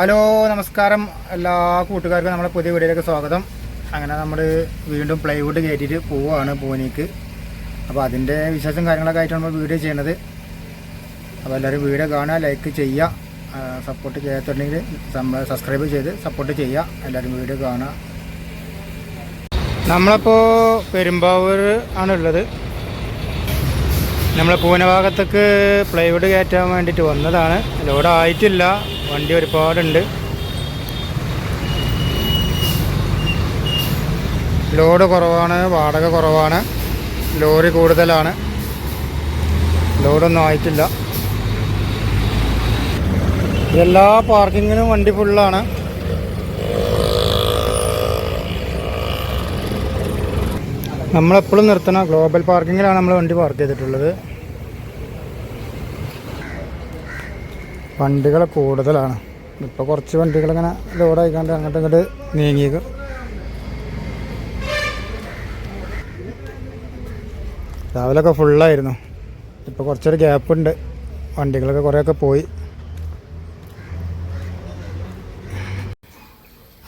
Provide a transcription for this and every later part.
Hello നമസ്കാരം. എല്ലാ കൂട്ടുകാർക്കും നമ്മുടെ പുതിയ വീഡിയോയിലേക്ക് സ്വാഗതം. അങ്ങനെ നമ്മൾ വീണ്ടും പ്ലൈവുഡ് കയറ്റിയിട്ട് പോവുകയാണ് പൂനെക്ക്. അപ്പോൾ അതിന്റെ വിശേഷം കാര്യങ്ങളൊക്കെ ആയിട്ടാണ് നമ്മൾ വീഡിയോ ചെയ്യണത് അപ്പോൾ എല്ലാവരും വീഡിയോ കാണുക ലൈക്ക് ചെയ്യുക സപ്പോർട്ട് ചെയ്യാത്തുണ്ടെങ്കിൽ സബ്സ്ക്രൈബ് ചെയ്ത് സപ്പോർട്ട് ചെയ്യുക. എല്ലാവരും വീഡിയോ കാണുക. നമ്മളിപ്പോൾ പെരുമ്പാവൂർ ആണുള്ളത് നമ്മൾ പൂനെ ഭാഗത്തേക്ക് പ്ലൈവുഡ് കയറ്റാൻ വേണ്ടിയിട്ട് വന്നതാണ്. ലോഡ് ആയിട്ടില്ല. വണ്ടി ഒരുപാടുണ്ട്. ലോഡ് കുറവാണ് വാടക കുറവാണ് ലോറി കൂടുതലാണ്. ലോഡൊന്നും ആയിട്ടില്ല. എല്ലാ പാർക്കിങ്ങിനും വണ്ടി ഫുള്ളാണ് നമ്മളെപ്പോഴും നിർത്തണം. ഗ്ലോബൽ പാർക്കിങ്ങിലാണ് നമ്മൾ വണ്ടി പാർക്ക് ചെയ്തിട്ടുള്ളത്. വണ്ടികൾ കൂടുതലാണ്. ഇപ്പോൾ കുറച്ച് വണ്ടികൾ ഇങ്ങനെ ലോഡായിക്കാണ്ട് അങ്ങോട്ട് ഇങ്ങോട്ട് നീങ്ങിയേക്കും. രാവിലെയൊക്കെ ഫുള്ളായിരുന്നു ഇപ്പോൾ കുറച്ചൊരു ഗ്യാപ്പുണ്ട് വണ്ടികളൊക്കെ കുറേയൊക്കെ പോയി.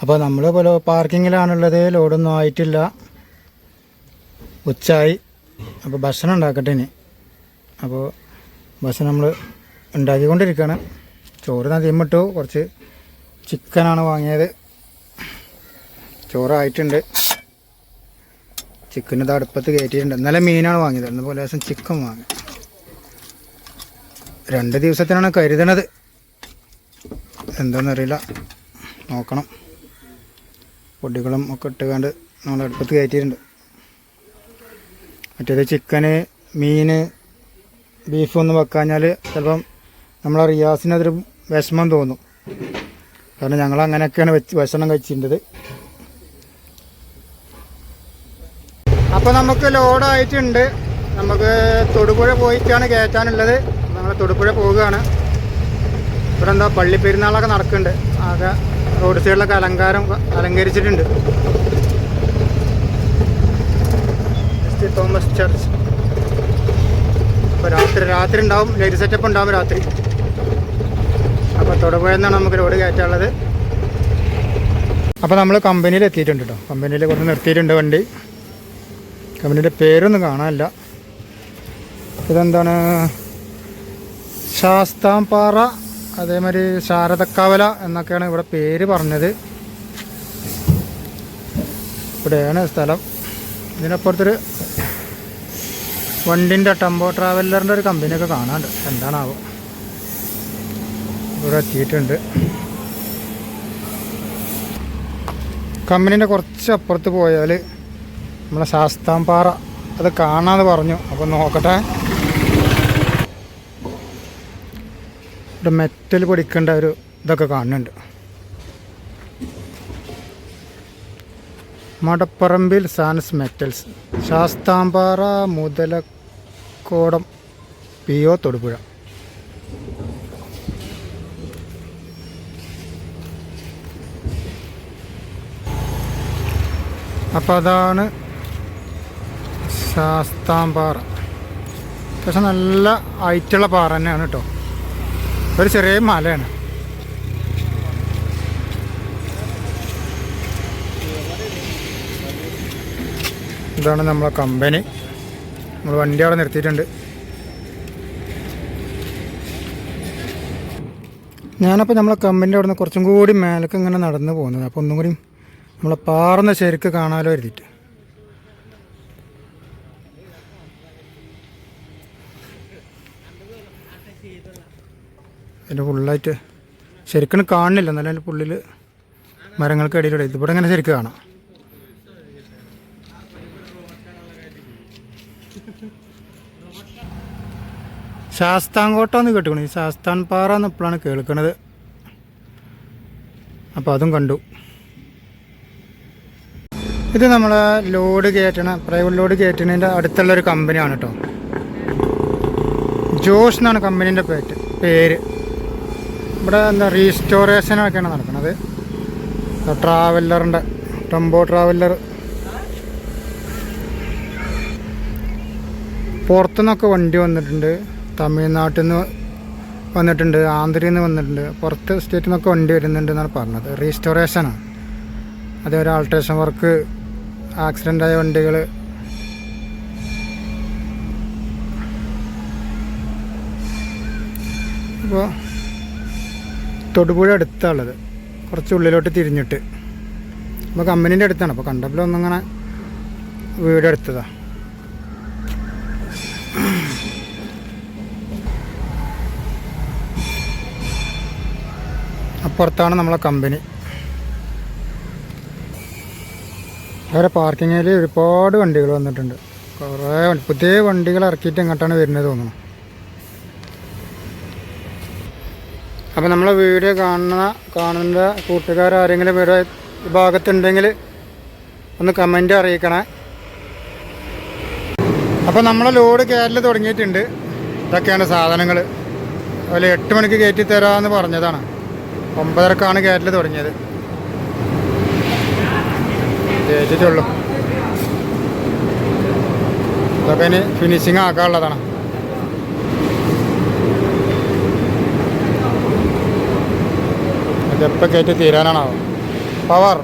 അപ്പോൾ നമ്മൾ പോലെ പാർക്കിങ്ങിലാണുള്ളത് ലോഡൊന്നും ആയിട്ടില്ല. ഉച്ചായി അപ്പോൾ ഭക്ഷണം ഉണ്ടാക്കട്ടെ ഇനി. അപ്പോൾ ഭക്ഷണം നമ്മൾ ഉണ്ടാക്കിക്കൊണ്ടിരിക്കുകയാണ് ചോറ് ഞാൻ തിമ്മിട്ടു കുറച്ച് ചിക്കനാണ് വാങ്ങിയത്. ചോറായിട്ടുണ്ട്. ചിക്കൻ ഇത് അടുപ്പത്ത് കയറ്റിയിട്ടുണ്ട്. ഇന്നലെ മീനാണ് വാങ്ങിയത്. ഇന്ന് പോലെ ദിവസം ചിക്കൻ വാങ്ങി. രണ്ട് ദിവസത്തിനാണ് കരുതണത്. എന്താണെന്നറിയില്ല നോക്കണം. പൊടികളും ഒക്കെ ഇട്ടുകൊണ്ട് നമ്മൾ അടുപ്പത്ത് കയറ്റിയിട്ടുണ്ട്. മറ്റേത് ചിക്കന് മീൻ ബീഫ് ഒന്നും വെക്കാഞ്ഞാൽ ചിലപ്പം നമ്മളെ റിയാസിന് അതൊരു വിഷമം തോന്നും. കാരണം ഞങ്ങൾ അങ്ങനെയൊക്കെയാണ് വെച്ച് ഭക്ഷണം കഴിച്ചിരുന്നത്. അപ്പോൾ നമുക്ക് ലോഡായിട്ടുണ്ട്. നമുക്ക് തൊടുപുഴ പോയിട്ടാണ് കയറ്റാനുള്ളത്. നമ്മൾ തൊടുപുഴ പോവുകയാണ്. ഇവിടെ എന്താ പള്ളി പെരുന്നാളൊക്കെ നടക്കുന്നുണ്ട്. ആകെ റോഡ് സൈഡിലൊക്കെ അലങ്കാരം അലങ്കരിച്ചിട്ടുണ്ട്. Thomas church. ഇപ്പോൾ രാത്രി രാത്രി ഉണ്ടാവും. ലൈറ്റ് സെറ്റപ്പ് ഉണ്ടാവും രാത്രി. അപ്പോൾ തൊടുപുഴന്നാണ് നമുക്ക് റോഡ് കയറ്റാനുള്ളത്. അപ്പോൾ നമ്മൾ കമ്പനിയിൽ എത്തിയിട്ടുണ്ട് കേട്ടോ കമ്പനിയിൽ കുറച്ച് നിർത്തിയിട്ടുണ്ട് വണ്ടി. കമ്പനിയുടെ പേരൊന്നും കാണാനില്ല. ഇതെന്താണ്? ശാസ്താംപാറ അതേമാതിരി ശാരദക്കാവല എന്നൊക്കെയാണ് ഇവിടെ പേര് പറഞ്ഞത്. ഇവിടെയാണ് സ്ഥലം. ഇതിനപ്പുറത്തൊരു വണ്ടിന്റെ ടെമ്പോ ട്രാവലറിന്റെ ഒരു കമ്പനിയൊക്കെ കാണാണ്ട് എന്താണാവോ? ഇവിടെ എത്തിയിട്ടുണ്ട് കമ്പനീന്റെ കുറച്ച് അപ്പുറത്ത് പോയാൽ നമ്മളെ ശാസ്താംപാറ. അത് കാണാതെ പറഞ്ഞു. അപ്പോൾ നോക്കട്ടെ. ഇവിടെ മെറ്റൽ പൊടിക്കേണ്ട ഒരു ഇതൊക്കെ കാണുന്നുണ്ട്. മടപ്പറമ്പിൽ Sans Metals. Sasthampara Muthalakodam P O Thodupuzha. അപ്പോൾ അതാണ് ശാസ്താംപാറ. പക്ഷെ നല്ല ഹൈറ്റുള്ള പാറ തന്നെയാണ് കേട്ടോ ഒരു ചെറിയ മലയാണ്. ഇതാണ് നമ്മളെ കമ്പനി. നമ്മൾ വണ്ടി അവിടെ നിർത്തിയിട്ടുണ്ട്. ഞാനപ്പോൾ നമ്മളെ കമ്പനിന്റെ അവിടെ നിന്ന് കുറച്ചും കൂടി മേലേക്ക് ഇങ്ങനെ നടന്നു പോകുന്നത്. അപ്പോൾ ഒന്നും കൂടി നമ്മളെ പാറുന്ന ശരിക്ക് കാണാലോ എഴുതിയിട്ട്. അതിന്റെ ഫുള്ളായിട്ട് ശരിക്കും കാണുന്നില്ല. എന്നാലും അതിന്റെ പുള്ളിൽ മരങ്ങൾക്ക് ഇടയിലൂടെ ഇതിവിടെ ഇങ്ങനെ ശരിക്കും കാണാം. ശാസ്താംകോട്ട കേട്ടുക്കണേ. ശാസ്താൻ പാറ എന്നിപ്പോഴാണ് കേൾക്കണത്? അപ്പോൾ അതും കണ്ടു. ഇത് നമ്മളെ ലോഡ് കയറ്റണ പ്രൈവറ്റ് ലോഡ് കയറ്റണതിന്റെ അടുത്തുള്ള ഒരു കമ്പനിയാണ് കേട്ടോ ജോഷ് എന്നാണ് കമ്പനീന്റെ പേര് പേര്. ഇവിടെ എന്താ റീസ്റ്റോറേഷനൊക്കെയാണ് നടക്കുന്നത് ട്രാവലറിന്റെ ടെമ്പോ ട്രാവലർ പുറത്തുനിന്നൊക്കെ വണ്ടി വന്നിട്ടുണ്ട്. തമിഴ്നാട്ടിൽ നിന്ന് വന്നിട്ടുണ്ട് ആന്ധ്രയിൽ നിന്ന് വന്നിട്ടുണ്ട്. പുറത്ത് സ്റ്റേറ്റിൽ നിന്നൊക്കെ വണ്ടി വരുന്നുണ്ട് എന്നാണ് പറഞ്ഞത്. റീസ്റ്റോറേഷനാണ് അതേപോലെ ആൾട്രേഷൻ വർക്ക് ആക്സിഡന്റ് ആയ വണ്ടികൾ അപ്പോൾ തൊടുപുഴ അടുത്താണുള്ളത് കുറച്ച് ഉള്ളിലോട്ട് തിരിഞ്ഞിട്ട്. അപ്പോൾ കമ്പനീന്റെ അടുത്താണ്. അപ്പോൾ കണ്ടപ്പോൾ ഒന്നിങ്ങനെ വീട് എടുത്തതാണ് അപ്പുറത്താണ് നമ്മളെ കമ്പനി. പാർക്കിംഗ് ഏരിയ ഒരുപാട് വണ്ടികൾ വന്നിട്ടുണ്ട്. കുറേ പുതിയ വണ്ടികൾ ഇറക്കിയിട്ട് എങ്ങോട്ടാണ് വരുന്നത് തോന്നുന്നു. അപ്പോൾ നമ്മളെ വീഡിയോ കാണുന്ന കാണുന്ന കൂട്ടുകാർ ആരെങ്കിലും ഇവിടെ ഭാഗത്തുണ്ടെങ്കിൽ ഒന്ന് കമന്റ് അറിയിക്കണേ. അപ്പോൾ നമ്മളെ ലോഡ് കയറൽ തുടങ്ങിയിട്ടുണ്ട്. ഇതൊക്കെയാണ് സാധനങ്ങൾ അതുപോലെ എട്ട് മണിക്ക് കയറ്റി തരാമെന്ന് പറഞ്ഞതാണ്. ഒമ്പതരക്കാണ് കയറ്റൽ തുടങ്ങിയത്. കയറ്റിട്ടുള്ളൂ ഇതൊക്കെ ഇനി ഫിനിഷിങ് ആക്കാനുള്ളതാണ്. ഇതെപ്പോൾ കയറ്റി തീരാനാണോ പവർ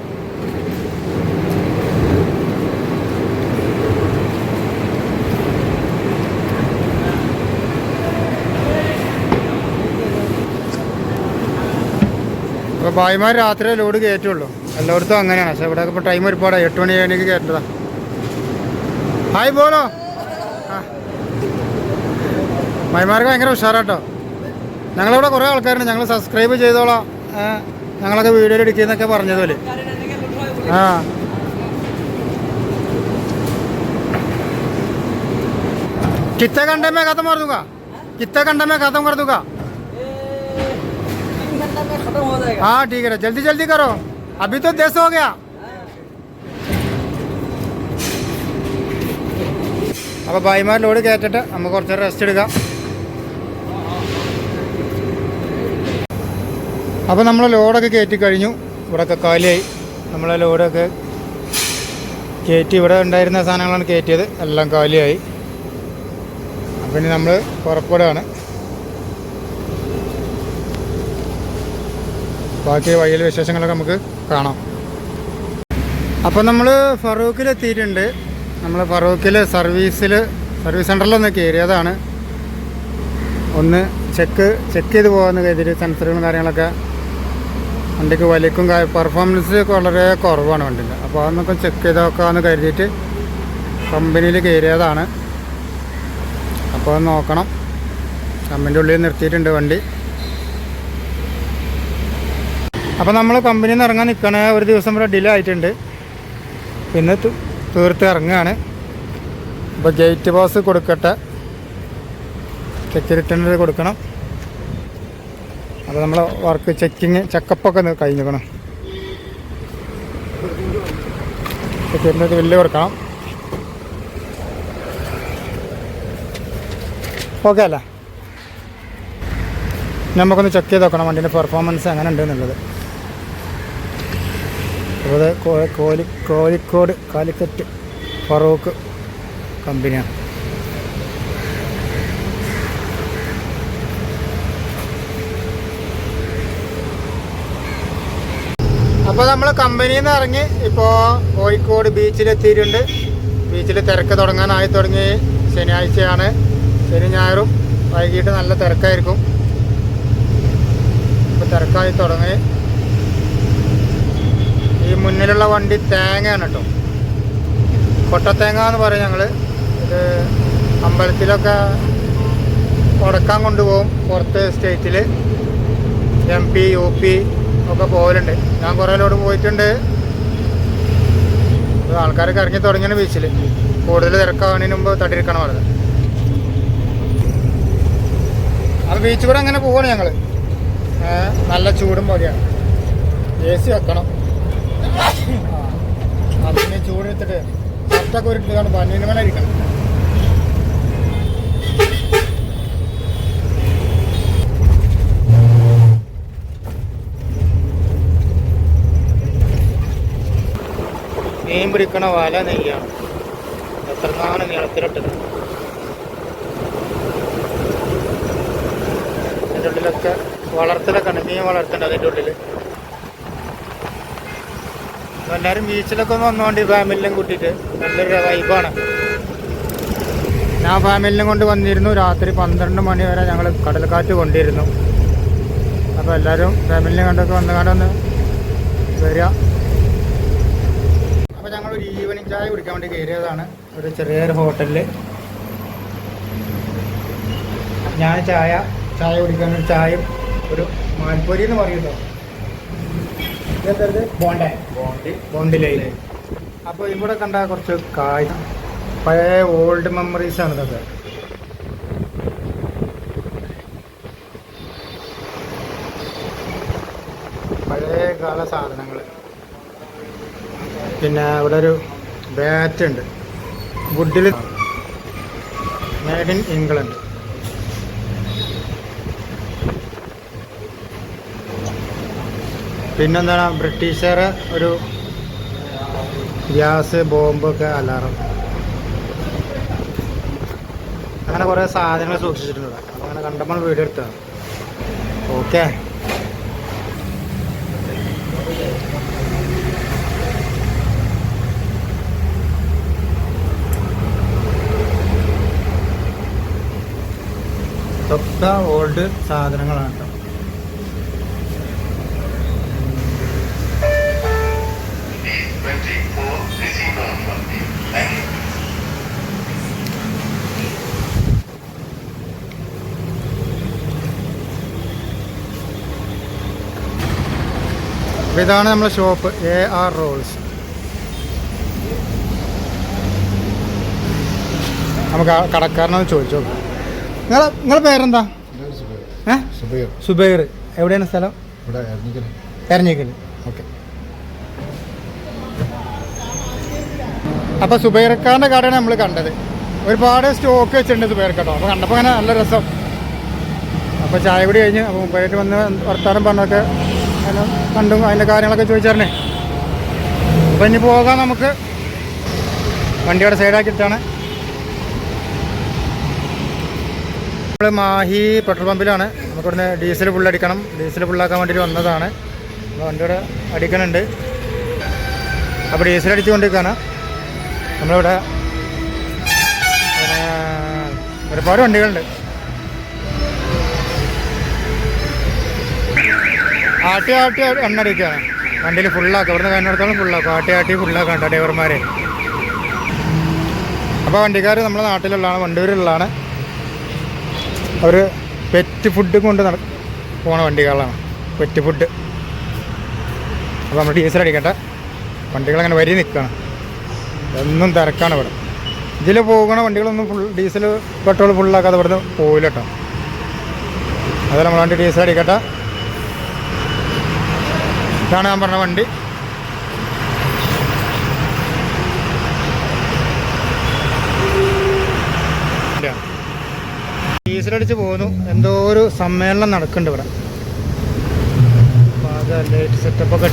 അപ്പോൾ ഭായിമാർ രാത്രി ലോഡ് കയറ്റുള്ളൂ എല്ലായിടത്തും അങ്ങനെയാണ് പക്ഷേ ഇവിടെ ഇപ്പോൾ ടൈം ഒരുപാടായി എട്ട് മണി ഏഴ് കയറ്റതാ ഹായ് പോലോ ആ ഭായിമാർക്ക് ഭയങ്കര ഉഷാറാട്ടോ ഞങ്ങളിവിടെ കുറേ ആൾക്കാരുണ്ട് ഞങ്ങൾ സബ്സ്ക്രൈബ് ചെയ്തോളാം ഏ, ഞങ്ങളൊക്കെ വീഡിയോ എടുക്കുന്നൊക്കെ പറഞ്ഞതുപോലെ ആ कितने घंटे में खत्म कर दूंगा कितने घंटे में खत्म कर दूंगा तीन घंटा में खत्म हो जाएगा हाँ ठीक है जल्दी जल्दी करो अभी तो दस हो गया അപ്പോൾ ഭായിമാർ ലോഡ് കയറ്റിട്ട് നമുക്ക് കുറച്ച് റെസ്റ്റ് എടുക്കാം അപ്പോൾ നമ്മൾ ലോഡൊക്കെ കയറ്റി കഴിഞ്ഞു ഇവിടെയൊക്കെ കാലിയായി നമ്മളെ ലോഡൊക്കെ കയറ്റി ഇവിടെ ഉണ്ടായിരുന്ന സാധനങ്ങളാണ് കയറ്റിയത് എല്ലാം കാലിയായി അപ്പം ഇനി നമ്മൾ പുറപ്പെടുകയാണ് ബാക്കി വഴിയിലെ വിശേഷങ്ങളൊക്കെ നമുക്ക് കാണാം. അപ്പോൾ നമ്മൾ ഫറൂഖിൽ എത്തിയിട്ടുണ്ട് നമ്മൾ ഫറൂഖിൽ സർവീസിൽ സർവീസ് സെന്ററിലൊന്ന് കയറിയതാണ്. ഒന്ന് ചെക്ക് ചെക്ക് ചെയ്ത് പോകാമെന്ന് കരുതിയിട്ട് സെൻസറുകളും കാര്യങ്ങളൊക്കെ വണ്ടിക്ക് വലിക്കും പെർഫോമൻസ് വളരെ കുറവാണ് വണ്ടിന്റെ. അപ്പോൾ അതൊന്നൊക്കെ ചെക്ക് ചെയ്ത് നോക്കാമെന്ന് കരുതിയിട്ട് കമ്പനിയിൽ കയറിയതാണ്. അപ്പോൾ നോക്കണം. കമ്പനിന്റെ ഉള്ളിൽ നിർത്തിയിട്ടുണ്ട് വണ്ടി. അപ്പോൾ നമ്മൾ കമ്പനിയിൽ നിന്ന് ഇറങ്ങാൻ നിൽക്കണ ഒരു ദിവസം വരെ ഡിലേ ആയിട്ടുണ്ട്. പിന്നെ തീർത്ത് ഇറങ്ങുകയാണ് അപ്പോൾ ഗേറ്റ് പാസ് കൊടുക്കട്ടെ. സെക്യൂരിറ്റിന്റെ കൊടുക്കണം. അപ്പോൾ നമ്മൾ വർക്ക് ചെക്കിങ് ചെക്കപ്പൊക്കെ കഴിഞ്ഞിരിക്കണം സെക്യൂരിറ്റി ബില്ല് കൊടുക്കണം. ഓക്കെ അല്ലേ? നമുക്കൊന്ന് ചെക്ക് ചെയ്ത് നോക്കണം വണ്ടീന്റെ പെർഫോമൻസ് എങ്ങനെ ഉണ്ട് എന്നുള്ളത്. അത് കോലി കോഴിക്കോട് കാലിക്കറ്റ് ഫറൂഖ് കമ്പനിയാണ്. അപ്പോൾ നമ്മൾ കമ്പനിയിൽ നിന്ന് ഇറങ്ങി ഇപ്പോൾ കോഴിക്കോട് ബീച്ചിലെത്തിയിട്ടുണ്ട്. ബീച്ചിൽ തിരക്ക് തുടങ്ങാനായി തുടങ്ങി. ശനിയാഴ്ചയാണ്. ശനി ഞായറും വൈകിട്ട് നല്ല തിരക്കായിരിക്കും. ഇപ്പോൾ തിരക്കായി തുടങ്ങി. ഈ മുന്നിലുള്ള വണ്ടി തേങ്ങയാണ് കേട്ടോ. കൊട്ടത്തേങ്ങ എന്ന് പറയും ഞങ്ങൾ ഇത് അമ്പലത്തിലൊക്കെ ഉടക്കാൻ കൊണ്ടുപോകും പുറത്ത് സ്റ്റേറ്റിൽ എം പി യു പി ഒക്കെ പോകലുണ്ട് ഞാൻ കുറേ ലോട് പോയിട്ടുണ്ട്. ആൾക്കാരൊക്കെ ഇറങ്ങി തുടങ്ങിയാണ് ബീച്ചിൽ കൂടുതൽ തിരക്കാവുന്നതിന് മുമ്പ് തട്ടിരിക്കണം അവിടെ. അത് ബീച്ച് കൂടെ അങ്ങനെ പോവാണ് ഞങ്ങൾ നല്ല ചൂടും പോലെയാണ് എ സി വെക്കണം. അതിന് ചൂടെടുത്തിട്ട് ഷർട്ടൊക്കെ ഒരു ഇട്ടാണ് പന്നീന് മേലെ ഇരിക്കണം. മീൻ പിടിക്കണ വല നെയ്യാണ് എത്ര നാണ് നീളത്തിലിട്ടത് അതിന്റെ ഉള്ളിലൊക്കെ വളർത്തലൊക്കെ ഉണ്ട്. മീൻ വളർത്തുന്നുണ്ട് അതിന്റെ ഉള്ളിൽ എല്ലാവരും ബീച്ചിലൊക്കെ ഒന്ന് വന്നുകൊണ്ട് ഫാമിലിയും കൂട്ടിയിട്ട് നല്ലൊരു വൈബാണ് ഞാൻ ഫാമിലിനെ കൊണ്ട് വന്നിരുന്നു. രാത്രി പന്ത്രണ്ട് മണി വരെ ഞങ്ങൾ കടൽക്കാറ്റ് കൊണ്ടിരുന്നു. അപ്പോൾ എല്ലാവരും ഫാമിലിനെ കണ്ടൊക്കെ വന്ന് കണ്ടൊന്ന് വരിക. അപ്പോൾ ഞങ്ങൾ ഒരു ഈവനിങ് ചായ കുടിക്കാൻ വേണ്ടി കയറിയതാണ്. ഒരു ചെറിയൊരു ഹോട്ടലിൽ ഞാൻ ചായ ചായ കുടിക്കാൻ ഒരു ചായയും ഒരു മാൽപ്പൊരി എന്ന് പറയുമല്ലോ ഇതെന്തത് ബോണ്ടേ ബോണ്ടി അപ്പോൾ ഇവിടെ കണ്ട കുറച്ച് കായ് പഴയ ഓൾഡ് മെമ്മറീസ് ആണ് ഇതൊക്കെ. പഴയ കാല സാധനങ്ങൾ. പിന്നെ ഇവിടെ ഒരു ബാറ്റ് ഉണ്ട്. വുഡിൽ മേഡ് ഇൻ ഇംഗ്ലണ്ട് പിന്നെന്താണ് ബ്രിട്ടീഷുകാരെ ഒരു ഗ്യാസ് ബോംബൊക്കെ അലാറം. അങ്ങനെ കുറേ സാധനങ്ങൾ സൂക്ഷിച്ചിട്ടുണ്ട്. അങ്ങനെ കണ്ടപ്പോൾ വീഡിയോ എടുത്തതാണ്. ഓക്കെ. ഇതൊക്കെ ഓൾഡ് സാധനങ്ങളാണ് കേട്ടോ. അപ്പൊ ഇതാണ് നമ്മുടെ ഷോപ്പ് എ ആർ റോൾസ് നമുക്ക് കടക്കാരനൊന്ന് ചോദിച്ചു നോക്കാം. നിങ്ങളെ നിങ്ങളെ പേരെന്താ? സുബൈർ. എവിടെയാണ് സ്ഥലം? എരഞ്ഞിക്കൽ. ഓക്കെ. അപ്പോൾ സുബൈർക്കാരന്റെ കടയാണ് നമ്മൾ കണ്ടത്. ഒരുപാട് സ്റ്റോക്ക് വെച്ചിട്ടുണ്ട് സുബൈർ കേട്ടോ അപ്പോൾ കണ്ടപ്പോൾ അങ്ങനെ നല്ല രസം. അപ്പോൾ ചായ കൂടി കഴിഞ്ഞ് അപ്പോൾ മുമ്പായിട്ട് വന്ന് വർത്താനം പറഞ്ഞൊക്കെ അങ്ങനെ കണ്ടും അതിന്റെ കാര്യങ്ങളൊക്കെ ചോദിച്ചറിഞ്ഞേ. അപ്പം ഇനി പോകാം നമുക്ക്. വണ്ടിയുടെ സൈഡാക്കിയിട്ടാണ്. നമ്മൾ മാഹി പെട്രോൾ പമ്പിലാണ്. നമുക്കിവിടുന്ന് ഡീസൽ ഫുള്ളടിക്കണം ഡീസൽ ഫുള്ളാക്കാൻ വേണ്ടിയിട്ട് വന്നതാണ്. വണ്ടിയുടെ അടിക്കണുണ്ട്. അപ്പോൾ ഡീസൽ അടിച്ചുകൊണ്ടിരിക്കുകയാണ്. നമ്മളിവിടെ ഒരുപാട് വണ്ടികളുണ്ട്. ആട്ടി ആട്ടി എണ്ണ അടിക്കുക വണ്ടിയിൽ ഫുള്ളാക്കുക ഇവിടുന്ന് കഴിഞ്ഞിടത്തോളം ഫുള്ളാക്കും ആട്ടി ആട്ടി ഫുള്ളാക്കാം കേട്ടോ ഡ്രൈവർമാരെ? അപ്പോൾ വണ്ടിക്കാർ നമ്മുടെ നാട്ടിലുള്ളതാണ് വണ്ടൂരിലുള്ളതാണ്. അവർ പെറ്റ് ഫുഡ് കൊണ്ട് നട പോണ വണ്ടികളാണ് പെറ്റ് ഫുഡ് അപ്പോൾ നമ്മൾ ഡീസൽ അടിക്കട്ടെ. വണ്ടികളങ്ങനെ വരി നിൽക്കണം എന്നും തിരക്കാണ് ഇവിടെ. ഇതിൽ പോകുന്ന വണ്ടികളൊന്നും ഫുൾ ഡീസൽ പെട്രോൾ ഫുള്ളാക്കാതെ ഇവിടുന്ന് പോയില്ല കേട്ടോ. നമ്മൾ വണ്ടി ഡീസൽ അടിക്കട്ടെ. ഇതാണ് ഞാൻ പറഞ്ഞ വണ്ടി. ഡീസലടിച്ച് പോകുന്നു. എന്തോ ഒരു സമ്മേളനം നടക്കുന്നുണ്ട് ഇവിടെ. ലൈറ്റ് സെറ്റപ്പൊക്കെ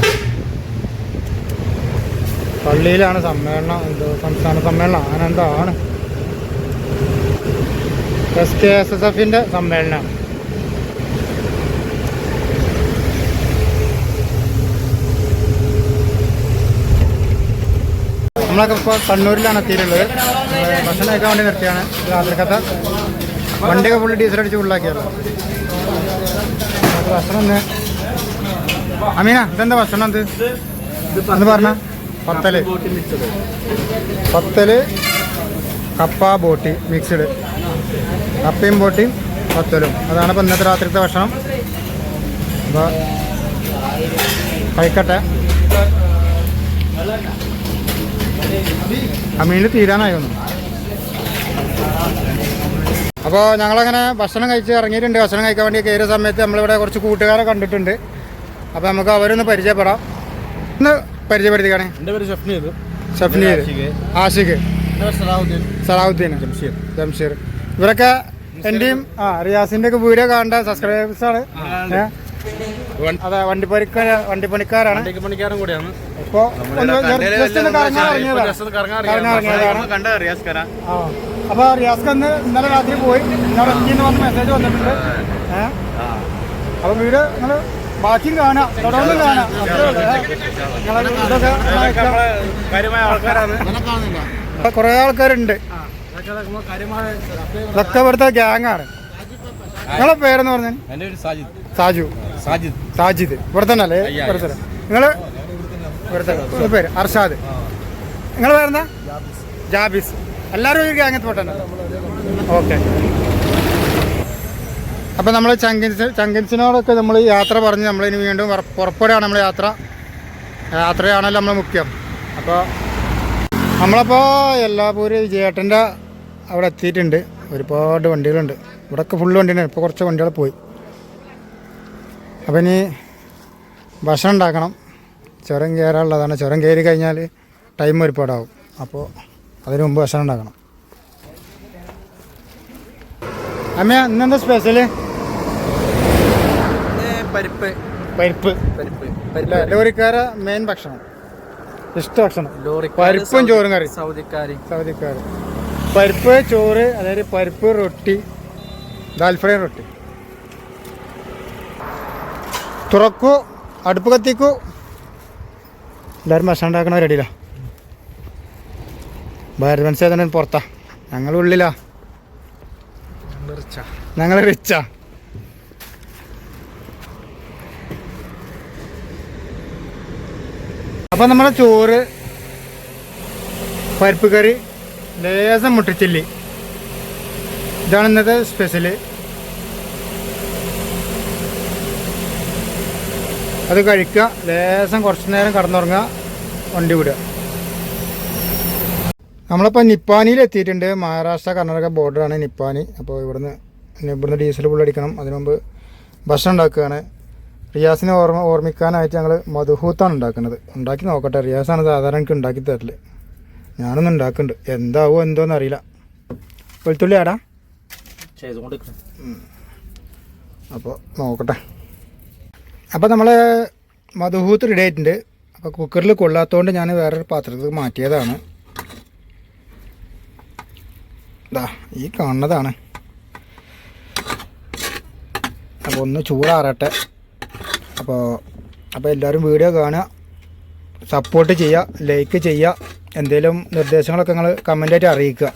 പള്ളിയിലാണ് സമ്മേളനം. എന്തോ സംസ്ഥാന സമ്മേളനം. അങ്ങനെ ആണ്. എസ് കെ എസ് എസ് എഫിന്റെ സമ്മേളനമാണ്. നമ്മളൊക്കെ ഇപ്പോൾ കണ്ണൂരിലാണ് എത്തിയിട്ടുള്ളത്. ഭക്ഷണം കഴിക്കാൻ വേണ്ടി നിർത്തിയാണ് രാത്രിക്കത്തെ. വണ്ടിയൊക്കെ ഫുള്ള് ഡീസൽ അടിച്ച് ഫുള്ളാക്കിയല്ലോ നമുക്ക് ഭക്ഷണം ഒന്ന് അമീന ഇതെന്താ ഭക്ഷണം ഇത് എന്ന് പറഞ്ഞ. പത്തൽ. പത്തൽ കപ്പ ബോട്ടി മിക്സ്ഡ് കപ്പയും ബോട്ടിയും പത്തലും. അതാണ് ഇപ്പം ഇന്നത്തെ രാത്രിത്തെ ഭക്ഷണം. അപ്പോൾ കഴിക്കട്ടെ അമീനിൽ തീരാനായിരുന്നു അപ്പോൾ ഞങ്ങളങ്ങനെ ഭക്ഷണം കഴിച്ച് ഇറങ്ങിയിട്ടുണ്ട്. ഭക്ഷണം കഴിക്കാൻ വേണ്ടി കയറിയ സമയത്ത് നമ്മളിവിടെ കുറച്ച് കൂട്ടുകാരെ കണ്ടിട്ടുണ്ട്. അപ്പോൾ നമുക്ക് അവരൊന്ന് പരിചയപ്പെടാം. ഒന്ന് പരിചയപ്പെടുത്തിക്കാണേ. എന്റെ പേര് ഷഫ്നീദ്. ഷഫ്നീർ ആഷിഖ്. സലാഹുദ്ദീൻ. ജംഷീർ ജംഷീർ ഇവരൊക്കെ എന്റെയും ആ റിയാസിന്റെ ഒക്കെ വീഡിയോ കാണേണ്ട സബ്സ്ക്രൈബേഴ്സാണ് ആണ്. ഏ? അതെ വണ്ടിപ്പണിക്കാര വണ്ടിപ്പണിക്കാരാണ്. വണ്ടിപ്പണിക്കാരും കൂടിയാണ്. ഇപ്പോ അപ്പൊ റിയാസ്ക ഇന്നലെ രാത്രി പോയി. ഇന്നലെ എത്തിയെന്ന് പറഞ്ഞ മെസ്സേജ് വന്നിട്ടുണ്ട്. ഏഹ് അപ്പൊ വീട് നിങ്ങൾ ബാക്കിയും കാണാം. തുടർന്ന് കാണാം. ഇതൊക്കെ കുറേ ആൾക്കാരുണ്ട്. ഇതൊക്കെ ഇവിടുത്തെ ഗ്യാങ്ങാണ്. നിങ്ങളെ പേരെന്ന് പറഞ്ഞു? പേര് സാജിദ്. സാജു. സാജിദ്. സാജിദ്. ഇവിടെ തന്നെ. അല്ലേ ഇവിടെ തന്നെ. നിങ്ങൾ ഇവിടുത്തെ പേര്. അർഷാദ്. നിങ്ങൾ പേരെന്താ? ജാബിസ്. എല്ലാവരും ഒരു ഗ്യാങ്ങത്ത് പോട്ടെ ഓക്കെ. അപ്പം നമ്മൾ ചങ്കിൻസ് ചങ്കിൻസിനോടൊക്കെ നമ്മൾ യാത്ര പറഞ്ഞ് നമ്മളിനി വീണ്ടും പുറ- പുറപ്പെടുകയാണ് നമ്മൾ യാത്ര. യാത്രയാണല്ലോ നമ്മൾ മുഖ്യം. അപ്പോൾ നമ്മളപ്പോൾ എല്ലാപൂര് വിജയേട്ടന്റെ അവിടെ എത്തിയിട്ടുണ്ട്. ഒരുപാട് വണ്ടികളുണ്ട്. ഇവിടെയൊക്കെ ഫുള്ള് വണ്ടിയാണ്. ഇപ്പോൾ കുറച്ച് വണ്ടികൾ പോയി. അപ്പം ഇനി ഭക്ഷണം ഉണ്ടാക്കണം. ചുരം കയറാനുള്ളതാണ്. ചുരം കയറി കഴിഞ്ഞാൽ ടൈം ഒരുപാടാവും. അപ്പോൾ അതിനു മുമ്പ് ഭക്ഷണം ഉണ്ടാക്കണം. അമ്മ ഇന്നെന്താ സ്പെഷ്യൽ പരിപ്പ്. പരിപ്പ്. പരിപ്പ്. ലോറിക്കാരെ മെയിൻ ഭക്ഷണം. ഇഷ്ട ഭക്ഷണം. പരിപ്പും ചോറും കറി. സൗദിക്കാരി. സൗദിക്കാർ പരിപ്പ് ചോറ് അതായത് പരിപ്പ് റൊട്ടി ദാൽഫ്രൈ റൊട്ടി. തുറക്കൂ അടുപ്പ് കത്തിക്കൂ എല്ലാവരും ഭക്ഷണം ഉണ്ടാക്കണ റെഡിയില്ല ഭാരത് മനസ്സിലായി പുറത്താ. ഞങ്ങൾ ഉള്ളിലാ. ഞങ്ങൾ റിച്ചാ അപ്പം നമ്മുടെ ചോറ് പരിപ്പ് കറി ലേസം മുട്ടിച്ചില്ലി. ഇതാണ് ഇന്നത്തെ സ്പെഷ്യൽ അത് കഴിക്കുക. ലേശം കുറച്ച് നേരം കടന്നുറങ്ങുക. വണ്ടി വിടുക. നമ്മളിപ്പോൾ നിപ്പാനിയിൽ എത്തിയിട്ടുണ്ട്. മഹാരാഷ്ട്ര കർണാടക ബോർഡറാണ് നിപ്പാനി. അപ്പോൾ ഇവിടുന്ന് ഇവിടുന്ന് ഡീസൽ പുള്ളടിക്കണം അതിനു മുമ്പ് ഭക്ഷണം ഉണ്ടാക്കുകയാണ്. റിയാസിനെ ഓർമ്മ ഓർമ്മിക്കാനായിട്ട് ഞങ്ങൾ മധുഹൂത്താണ് ഉണ്ടാക്കുന്നത്. ഉണ്ടാക്കി നോക്കട്ടെ. റിയാസാണ് സാധാരണ എനിക്ക് ഉണ്ടാക്കി തരൽ. ഞാനൊന്നും ഉണ്ടാക്കുന്നുണ്ട് എന്താവോ എന്തോന്ന് അറിയില്ല. വെളുത്തുള്ളി ആടാ? അപ്പോൾ നോക്കട്ടെ. അപ്പോൾ നമ്മൾ മധുഹൂത്ത് റെഡി അപ്പോൾ കുക്കറിൽ കൊള്ളാത്തതുകൊണ്ട് ഞാൻ വേറൊരു പാത്രത്തിൽ മാറ്റിയതാണ്. ഇതാ ഈ കാണുന്നതാണ്. അപ്പോൾ ഒന്ന് ചൂടാറട്ടെ. അപ്പോൾ അപ്പോൾ എല്ലാവരും വീഡിയോ കാണുക. സപ്പോർട്ട് ചെയ്യുക ലൈക്ക് ചെയ്യുക. എന്തെങ്കിലും നിർദ്ദേശങ്ങളൊക്കെ നിങ്ങൾ കമന്റായിട്ട് അറിയിക്കുക.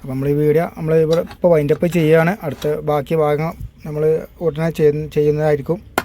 അപ്പോൾ നമ്മൾ ഈ വീഡിയോ നമ്മൾ ഇവിടെ ഇപ്പോൾ വൈൻഡപ്പ് ചെയ്യുകയാണ് അടുത്ത ബാക്കി ഭാഗം നമ്മൾ ഉടനെ ചെയ്യുന്ന- ചെയ്യുന്നതായിരിക്കും.